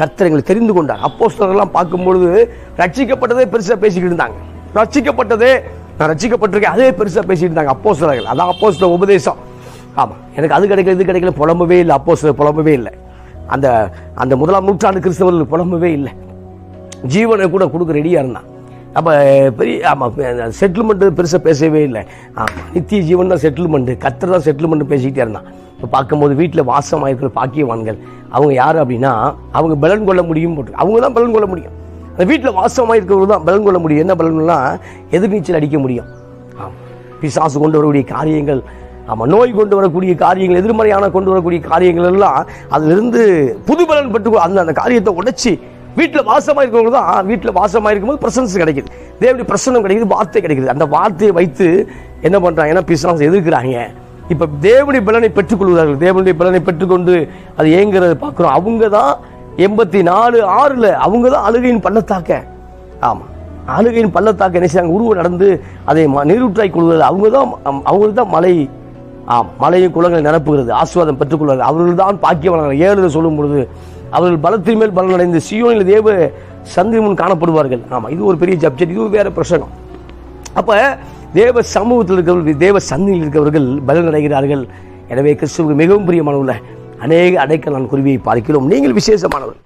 கர்த்தர் எங்களை தெரிந்து கொண்டார். அப்போஸ்தலர்லாம் பார்க்கும்பொழுது ரட்சிக்கப்பட்டதே பெருசாக பேசிக்கிட்டு இருந்தாங்க. ரட்சிக்கப்பட்டதே நான் ரட்சிக்கப்பட்டிருக்கேன். அதே பெருசாக பேசிட்டு இருந்தாங்க அப்போஸ்தலர்கள். அதான் அப்போஸ்தல உபதேசம். ஆமாம் எனக்கு அது கிடைக்கல இது கிடைக்கல புலம்பவே இல்லை. அப்போஸ்தலர் புலம்பவே இல்லை. அந்த அந்த முதலாம் நூற்றாண்டு கிறிஸ்தவர்கள் புலம்பவே இல்லை. ஜீவனை கூட கொடுக்க ரெடியாக இருந்தான். அப்போ பெரிய ஆமாம் செட்டில்மெண்ட்டு பெருசாக பேசவே இல்லை. ஆமாம் நித்திய ஜீவன் தான் செட்டில்மெண்ட்டு கத்தர் தான் செட்டில்மெண்ட் பேசிக்கிட்டே இருந்தான். இப்போ பார்க்கும்போது வீட்டில் வாசமாக இருக்கிற பாக்கியவான்கள். அவங்க யார் அப்படின்னா அவங்க பலன் கொள்ள முடியும் போட்டு அவங்க தான் பலன் கொள்ள முடியும். அந்த வீட்டில் வாசமாக இருக்கிறவங்க தான் பலன் கொள்ள முடியும். என்ன பலன்னா எதிர்நீச்சல் அடிக்க முடியும். ஆமாம் பிசாசு கொண்டு வரக்கூடிய காரியங்கள் ஆமாம் நோய் கொண்டு வரக்கூடிய காரியங்கள் எதிர்மறையான கொண்டு வரக்கூடிய காரியங்கள் எல்லாம் அதிலிருந்து புது பலன் பெற்று அந்த அந்த காரியத்தை உடைச்சி வீட்டில் வாசமாக இருக்கிறவங்க தான் வீட்டில் வாசமாக இருக்கும்போது பிரசன்ஸ் கிடைக்குது. தேவடி பிரசனம் கிடைக்குது வார்த்தை கிடைக்குது. அந்த வார்த்தையை வைத்து என்ன பண்ணுறாங்கன்னா பிசாசு எதிர்க்கிறாங்க. இப்போ தேவனுடைய பலனை பெற்றுக்கொள்கிறார்கள். தேவனுடைய பலனை பெற்றுக்கொண்டு அது ஏங்குறத பார்க்குறோம். அவங்க தான் எண்பத்தி நாலு ஆறில் அவங்க தான் அழுகையின் பள்ளத்தாக்க. ஆமாம் அழுகையின் பள்ளத்தாக்க என்ன செய்றாங்க? உருவம் நடந்து அதை நீரூற்றாய் கொள்வது. அவங்க தான் அவங்களுக்கு தான் மலை. ஆம். மலையும் குளங்களை நிரப்புகிறது. ஆசுவாதம் பெற்றுக்கொள்வார்கள். அவர்கள் தான் பாக்கியவான்கள். ஏழு சொல்லும் பொழுது அவர்கள் பலத்தின் மேல் பலன் அடைந்து சியோனில் தேவ சந்திரன் முன் காணப்படுவார்கள். ஆமாம் இது ஒரு பெரிய சப்ஜெக்ட் இது வேற பிரச்சனை அப்ப தேவ சமூகத்தில் இருக்கிறவர்கள் தேவ சந்தையில் இருக்கிறவர்கள் பலன் அடைகிறார்கள் எனவே கிறிஸ்துவுக்கு மிகவும் பிரியமானவர்கள் அநேக அடைக்கலான் குருவியை பார்க்கிறோம். நீங்கள் விசேஷமானவர்